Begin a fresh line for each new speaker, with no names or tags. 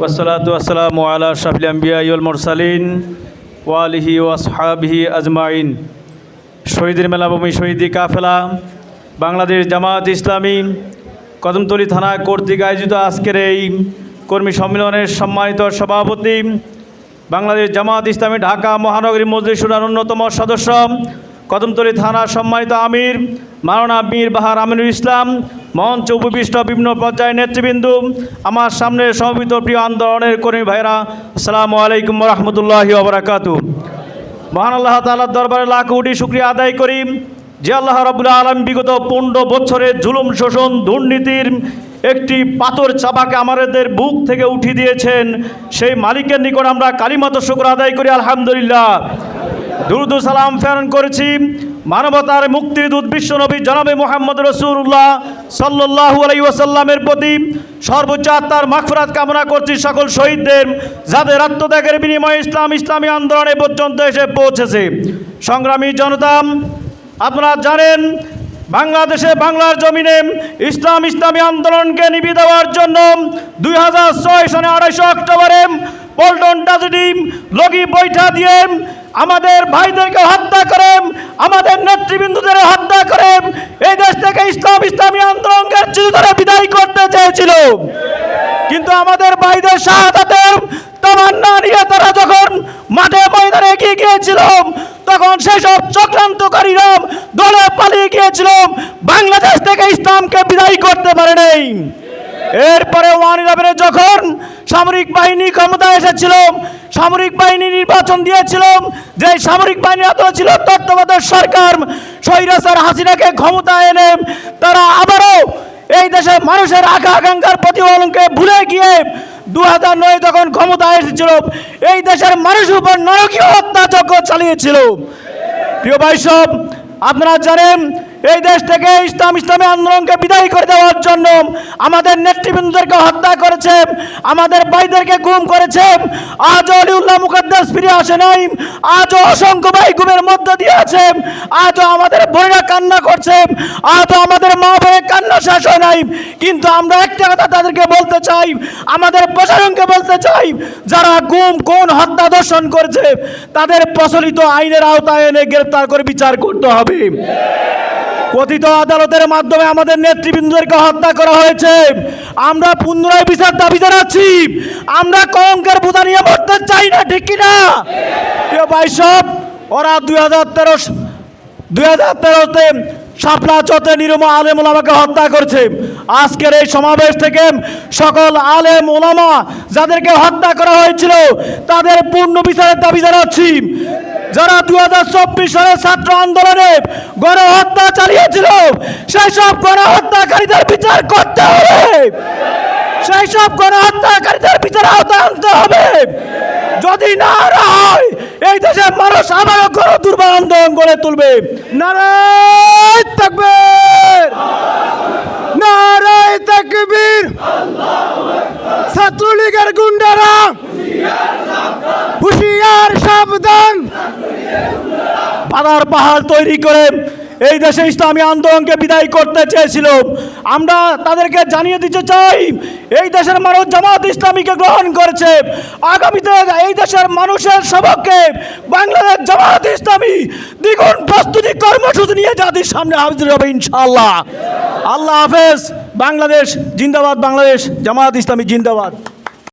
ওসলাত আলা শাফিল আম্বিয়াউল মুরসালিন ওয়ালিহি ওয়াসহাবিহি আজমাইন। শহীদের মেলাভূমি, শহীদি কাফেলা, বাংলাদেশ জামায়াত ইসলামী, কদমতলী থানা কর্তৃক আয়োজিত আজকের এই কর্মী সম্মেলনের সম্মানিত সভাপতি, বাংলাদেশ জামায়াত ইসলামী ঢাকা মহানগরী মজলিসুরার অন্যতম সদস্য, কদমতলী থানা সম্মানিত আমির মারানা মীর বাহার আমিনুল ইসলাম মঞ্চ উপবিষ্ট বিভিন্ন পর্যায়ের নেতৃবৃন্দ, আমার সামনে সমবেত প্রিয় আন্দোলনের কর্মী ভাইরা আসসালামু আলাইকুম রহমতুল্লাহ ওবরাকাতু মহান আল্লাহ তাআলার দরবারে লাখ কোটি শুক্রিয়া আদায় করি যে আল্লাহ রাবুল্লাহ আলম বিগত পনেরো বছরের জুলুম শোষণ দুর্নীতির একটি পাথর চাপাকে আমাদের বুক থেকে উঠিয়ে দিয়েছেন। সেই মালিকের নিকট আমরা কালিমাত শুক্র আদায় করি, আলহামদুলিল্লাহ। দুরুদ সালাম ফেরন করেছি। মানবতার মুক্তির দূত বিশ্বনবী জনাবে মোহাম্মদ রসুল্লাহ সাল্লাহ আলাই ওয়াসাল্লামের প্রতি সর্বোচ্চ আত্মার মাগফিরাত কামনা করছি সকল শহীদদের, যাদের আত্মত্যাগের বিনিময়ে ইসলাম, ইসলামী আন্দোলনে পর্যন্ত এসে পৌঁছেছে। সংগ্রামী জনতা, আপনারা জানেন, বাংলাদেশে বাংলার জমিনে ইসলাম, ইসলামী আন্দোলনকে নিবি দেওয়ার জন্য দুই হাজার ছয় সনে আড়াইশো অক্টোবরে পল্টন ট্রাজেডি লগি বৈঠা দিয়ে আমাদের ভাইদেরকে হত্যা করে, আমাদের নেতৃবৃন্দদের হত্যা করে এই দেশ থেকে ইসলাম, ইসলামী আন্দোলনকে চিরতরে বিদায় করতে চেয়েছিল। কিন্তু আমাদের ভাইদের শাহাদাতের তামান্না নিয়ে তারা যখন মাঠে ময়দানে এগিয়ে গিয়েছিল, তখন সেসব চক্রান্তকারীরা দলে পালিয়ে গিয়েছিল। বাংলাদেশ থেকে ইসলামকে বিদায় করতে পারে নাই। এরপরে ওয়ান ইলেভেনে যখন সামরিক বাহিনী ক্ষমতায় এসেছিল সামরিক বাহিনী নির্বাচন দিয়েছিল যে সামরিক বাহিনী এত ছিল তত্ত্বাবধায়ক সরকার, স্বৈরাচার হাসিনাকে ক্ষমতা এনে তারা আবারও এই দেশের মানুষের আশা আকাঙ্ক্ষার প্রতিফলনকে ভুলে গিয়ে দু হাজার নয় যখন ক্ষমতায় এসেছিল, এই দেশের মানুষের উপর নরকীয় হত্যাযজ্ঞ চালিয়েছিল। প্রিয় ভাইসব আপনারা জানেন এই দেশ থেকে ইসলাম, ইসলামী আন্দোলনকে বিদায় করে দেওয়ার জন্য আমাদের নেতৃবৃন্দদেরকে হত্যা করেছে, আমাদের ভাইদেরকে গুম করেছে। আজও অলিউল্লাহ মুকদ্দাস ফিরে আসে নাই, আজও অসংখ্য ভাই গুমের মধ্য দিয়ে আছে, আজও আমাদের বোনেরা কান্না করছে, আজও আমাদের মা বোনের কান্না শেষ হয় নাই। কিন্তু আমরা একটা কথা তাদেরকে বলতে চাই, আমাদের প্রশাসনকে বলতে চাই, যারা গুম কোন হত্যা দর্শন করেছে, তাদের প্রচলিত আইনের আওতায় এনে গ্রেপ্তার করে বিচার করতে হবে। কথিত আদালতের মাধ্যমে আমাদের নেতৃবৃন্দদেরকে হত্যা করা হয়েছে। আমরা পুনরায় বিচার দাবি জানাচ্ছি। আমরা কঙ্কের বোঝা নিয়ে মরতে চাই না, ঠিক কিনা? প্রিয় ভাই সব ওরা দুই হাজার তেরো দুই হাজার তেরোতে শাপলা চতে নিরুমা আলেম ওলামাকে হত্যা করেছে। আজকের এই সমাবেশ থেকে সকল আলেম ওলামা যাদেরকে হত্যা করা হয়েছিল, তাদের পূর্ণ বিচারের দাবি জানাচ্ছি। যারা দু হাজার সালের ছাত্র আন্দোলনে গণহত্যা চালিয়েছিল সেই সব গণহত্যাকারীদের বিচার করতে হবে। সেই সব গণহত্যাকারীদের বিচার আওতায় হবে। যদি না হয়, এই দেশের মানুষ আবারও গণ দুর্বল আন্দোলন গড়ে তুলবে।
নারায় তাকবীর! নারায় তাকবীর! ছাত্রলীগের গুন্ডারা! হুশিয়ার সাবধান!
বাধার পাহাড় তৈরি করে এই দেশে ইসলামী আন্দোলনকে বিদায় করতে চেয়েছিল আমরা তাদেরকে জানিয়ে দিতে চাই, এই দেশের মানুষ জামাত ইসলামীকে গ্রহণ করেছে। আগামীতে এই দেশের মানুষের সবককে বাংলাদেশ জামাত ইসলামী দ্বিগুণ প্রস্তুতি কর্মসূচি নিয়ে জাতির সামনে হাজির হবে ইনশাআল্লাহ। আল্লাহ হাফেজ, বাংলাদেশ জিন্দাবাদ, বাংলাদেশ জামাত ইসলামী জিন্দাবাদ।